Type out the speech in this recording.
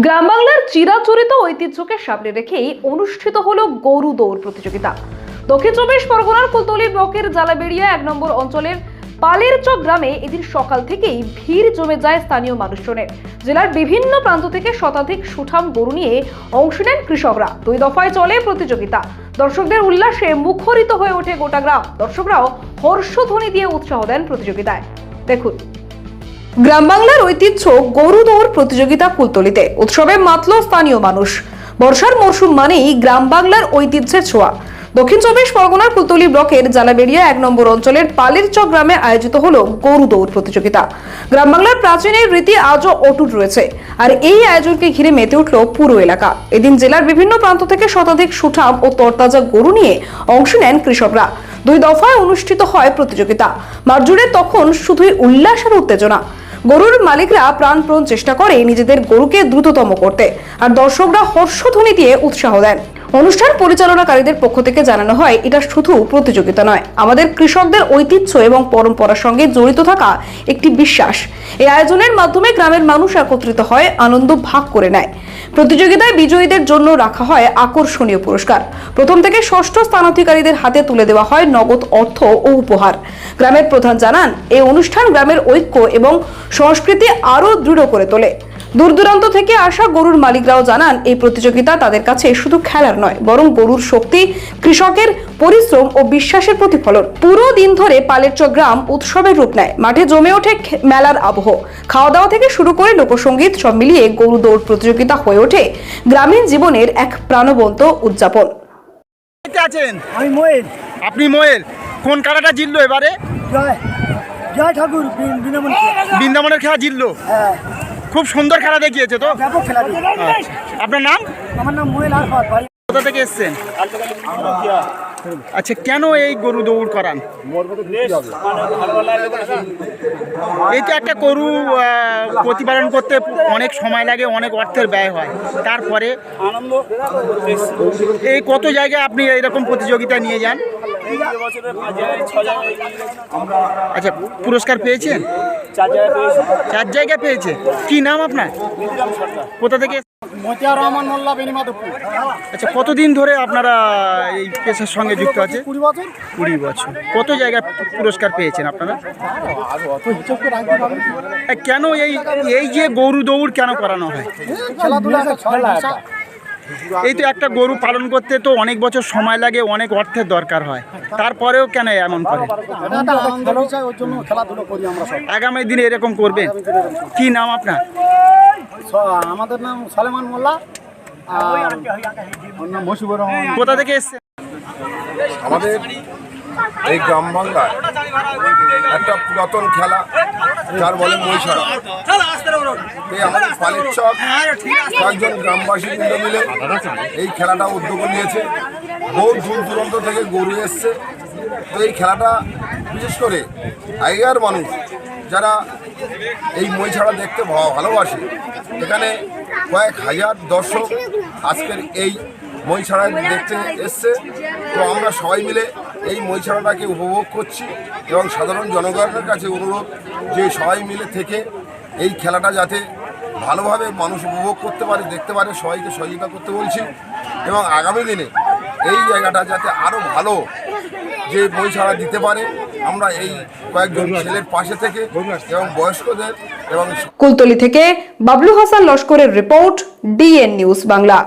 গ্রাম বাংলার চিরাচরিত ঐতিহ্যকে সামনে রেখেই অনুষ্ঠিত হলো গরু দৌড় প্রতিযোগিতা। দক্ষিণ চব্বিশ পরগনার কুলতলি ব্লকের জালাবেড়িয়া এক নম্বর অঞ্চলের পালেরচক গ্রামে এদিন সকাল থেকেই ভিড় জমে যায় স্থানীয় মানুষজনের। জেলার বিভিন্ন প্রান্ত থেকে শতাধিক সুঠাম গরু নিয়ে অংশ নেন কৃষকরা। দুই দফায় চলে প্রতিযোগিতা। দর্শকদের উল্লাসে মুখরিত হয়ে ওঠে গোটা গ্রাম। দর্শকরাও হর্ষধ্বনি দিয়ে উৎসাহ দেন প্রতিযোগিতায়। দেখুন। গ্রাম বাংলার ঐতিহ্য গরু দৌড় প্রতিযোগিতা কুলতলিতে উৎসবে মাতল স্থানীয় মানুষ। বর্ষার মরশুম মানেই গ্রাম বাংলার ঐতিহ্যের ছোঁয়া। দক্ষিণ চব্বিশ পরগনার কুলতলি ব্লকের জালাবেড়িয়া এক নম্বর অঞ্চলের পালেরচক গ্রামে আয়োজিত হল গরু দৌড় প্রতিযোগিতা। গ্রাম বাংলার প্রাচীনের রীতি আজও অটুট রয়েছে, আর এই আয়োজনকে ঘিরে মেতে উঠল পুরো এলাকা। এদিন জেলার বিভিন্ন প্রান্ত থেকে শতাধিক সুঠাম ও তরতাজা গরু নিয়ে অংশ নেন কৃষকরা। দুই দফায় অনুষ্ঠিত হয় প্রতিযোগিতা। মারজুড়ে তখন শুধুই উল্লাস আর উত্তেজনা। গরুর মালিকরা প্রাণপ্রণ চেষ্টা করে নিজেদের গরুকে দ্রুততম করতে, আর দর্শকরা হর্ষধ্বনি দিয়ে উৎসাহ দেন। অনুষ্ঠান পরিচালনাকারীদের পক্ষ থেকে জানানো হয়, এটা শুধু প্রতিযোগিতা নয়। আমাদের কৃষকদের ঐতিহ্য এবং পরম্পরার সঙ্গে জড়িত থাকা একটি বিশ্বাস। এই আয়োজনের মাধ্যমে গ্রামের মানুষ একত্রিত হয়, আনন্দ ভাগ করে নেয়। প্রতিযোগিতায় বিজয়ীদের জন্য রাখা হয় আকর্ষণীয় পুরস্কার। প্রথম থেকে ষষ্ঠ স্থানাধিকারীদের হাতে তুলে দেওয়া হয় নগদ অর্থ ও উপহার। গ্রামের প্রধান জানান এই অনুষ্ঠান গ্রামের ঐক্য এবং সংস্কৃতি আরও দৃঢ় করে তোলে। দূর দূরান্ত থেকে আসা গরুর মালিকরাও জানান এই প্রতিযোগিতা তাদের কাছে শুধু খেলার নয় বরং গরুর শক্তি কৃষকের পরিশ্রম ও বিশ্বাসের প্রতিফলন। পুরো দিন ধরে পালেরচক গ্রাম উৎসবের রূপ নেয়। মাঠে জমে ওঠে খে- মেলার আবহ। খাওয়া দাওয়া থেকে শুরু করে লোকসঙ্গীত সব মিলিয়ে গরু দৌড় প্রতিযোগিতা হয়ে ওঠে। গ্রামীণ জীবনের এক প্রাণবন্ত উদযাপন। আছেন? আমি ময়ের। আপনি মোয়েল কোন কারাটা জিতলো এবারে? জয় জয় ঠাকুর বৃন্দাবনের খেলা জিতলো। হ্যাঁ। খুব সুন্দর খেলা দেখিয়েছে তো? দিই। আপনার নাম? আমার নাম মোয়েল আরফাত ভাই। কোথা থেকে এসছেন? আচ্ছা কেন এই গরু দৌড় করান? এই তো একটা গরু প্রতিপালন করতে অনেক সময় লাগে অনেক অর্থের ব্যয় হয়। তারপরে এই কত জায়গায় আপনি এরকম প্রতিযোগিতা নিয়ে যান? আচ্ছা পুরস্কার পেয়েছেন? চার জায়গা পেয়েছে। কি নাম আপনার? কোথা থেকে মতিয়ার রহমান মোল্লা বেনিমাধবপুর আচ্ছা কতদিন ধরে আপনারা এই পেশার সঙ্গে যুক্ত আছে কুড়ি বছর। কুড়ি বছর। কত জায়গায় পুরস্কার পেয়েছেন আপনারা? কেন এই এই যে গরু দৌড় কেন করানো হয়? খেলাধুলা খেলা। এই তো একটা গরু পালন করতে তো অনেক বছর সময় লাগে অনেক অর্থের দরকার হয়। তারপরেও কেন এমন করে? আগামী দিনে এরকম করবেন? কি নাম আপনার? আমাদের নাম সালেমান মোল্লা কোথা থেকে এসছে আমাদের এই গ্রাম বাংলায় একটা পুরাতন খেলা যার বলে মহিষারা। এই আমাদের পালের চক কয়েকজন গ্রামবাসী কিন্তু মিলে এই খেলাটা উদ্যোগ নিয়েছে বহু দূর দূরান্ত থেকে গরু এসছে। তো এই খেলাটা বিশেষ করে আগেকার মানুষ যারা এই মই ছাড়া দেখতে ভা- ভালোবাসে এখানে কয়েক হাজার দর্শক আজকের এই মই ছাড়া দেখতে এসছে। তো আমরা সবাই মিলে এই মই ছাড়াটাকে উপভোগ করছি এবং সাধারণ জনগণের কাছে অনুরোধ যে সবাই মিলে থেকে এই খেলাটা যাতে ভালোভাবে মানুষ উপভোগ করতে পারে, দেখতে পারে, সবাইকে সহযোগিতা করতে বলছি এবং আগামী দিনে এই জায়গাটা যাতে আরও ভালো যে ছাড়া দিতে পারে, আমরা এই কয়েকজন ছেলের পাশে থেকে এবং বয়স্কদের এবং কুলতলি থেকে বাবলু হাসান লস্করের রিপোর্ট ডিএন নিউজ বাংলা।